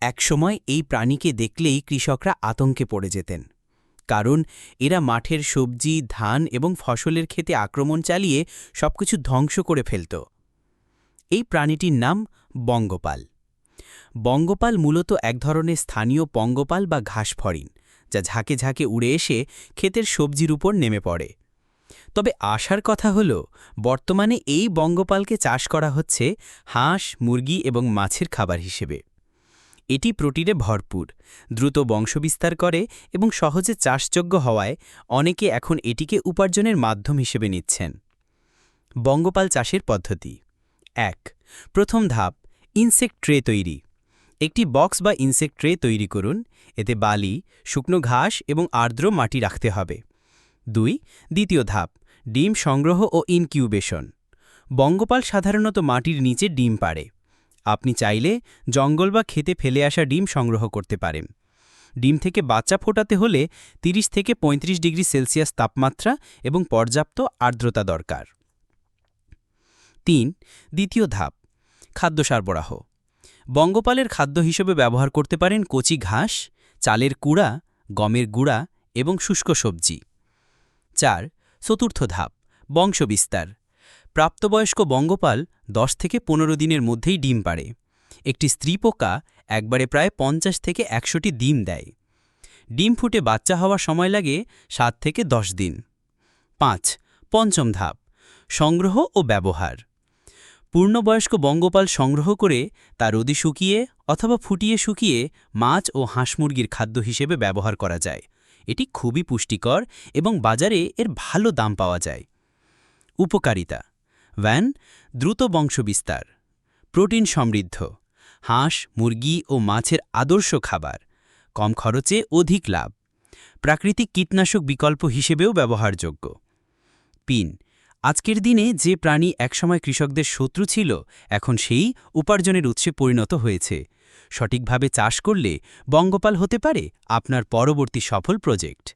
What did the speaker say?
একসময় এই প্রাণীকে দেখলেই কৃষকরা আতঙ্কে পড়ে যেতেন। কারণ এরা মাঠের সবজি, ধান এবং ফসলের ক্ষেতে আক্রমণ চালিয়ে সবকিছু ধ্বংস করে ফেলত। এই প্রাণীটির নাম বঙ্গপাল। বঙ্গপাল মূলত এক ধরনের স্থানীয় পঙ্গপাল বা ঘাসফড়িং যা ঝাঁকে ঝাঁকে উড়ে এসে ক্ষেতের সবজির উপর নেমে পড়ে। তবে আশার কথা হল, বর্তমানে এই বঙ্গপালকে চাষ করা হচ্ছে হাঁস, মুরগি এবং মাছের খাবার হিসেবে। এটি প্রোটিনে ভরপুর, দ্রুত বংশবিস্তার করে এবং সহজে চাষযোগ্য হওয়ায় অনেকে এখন এটিকে উপার্জনের মাধ্যম হিসেবে নিচ্ছেন। বঙ্গপাল চাষের পদ্ধতি। এক, প্রথম ধাপ, ইনসেক্ট ট্রে তৈরি। একটি বক্স বা ইনসেক্ট ট্রে তৈরি করুন, এতে বালি, শুকনো ঘাস এবং আর্দ্র মাটি রাখতে হবে। দুই, দ্বিতীয় ধাপ, ডিম সংগ্রহ ও ইনকিউবেশন। বঙ্গপাল সাধারণত মাটির নিচে ডিম পাড়ে। আপনি চাইলে জঙ্গল বা খেতে ফেলে আসা ডিম সংগ্রহ করতে পারেন। ডিম থেকে বাচ্চা ফোটাতে হলে 30 থেকে ৩৫ ডিগ্রি সেলসিয়াস তাপমাত্রা এবং পর্যাপ্ত আর্দ্রতা দরকার। তিন, দ্বিতীয় ধাপ, খাদ্য সরবরাহ। বঙ্গপালের খাদ্য হিসেবে ব্যবহার করতে পারেন কচি ঘাস, চালের কুড়া, গমের গুঁড়া এবং শুষ্ক সবজি। চার, চতুর্থ ধাপ, বংশবিস্তার। প্রাপ্তবয়স্ক বঙ্গপাল 10 থেকে পনেরো দিনের মধ্যেই ডিম পাড়ে। একটি স্ত্রী পোকা একবারে প্রায় পঞ্চাশ থেকে একশোটি ডিম দেয়। ডিম ফুটে বাচ্চা হওয়ার সময় লাগে সাত থেকে দশ দিন। পাঁচ, পঞ্চম ধাপ, সংগ্রহ ও ব্যবহার। পূর্ণবয়স্ক বঙ্গপাল সংগ্রহ করে তা রোদি শুকিয়ে অথবা ফুটিয়ে শুকিয়ে মাছ ও হাঁস মুরগির খাদ্য হিসেবে ব্যবহার করা যায়। এটি খুবই পুষ্টিকর এবং বাজারে এর ভালো দাম পাওয়া যায়। উপকারিতা ভ্যান, দ্রুত বংশবিস্তার, প্রোটিন সমৃদ্ধ, হাঁস, মুরগি ও মাছের আদর্শ খাবার, কম খরচে অধিক লাভ, প্রাকৃতিক কীটনাশক বিকল্প হিসেবেও ব্যবহারযোগ্য। পিন, আজকের দিনে যে প্রাণী একসময় কৃষকদের শত্রু ছিল, এখন সেই উপার্জনের উৎসে পরিণত হয়েছে। সঠিকভাবে চাষ করলে বঙ্গপাল হতে পারে আপনার পরবর্তী সফল প্রজেক্ট।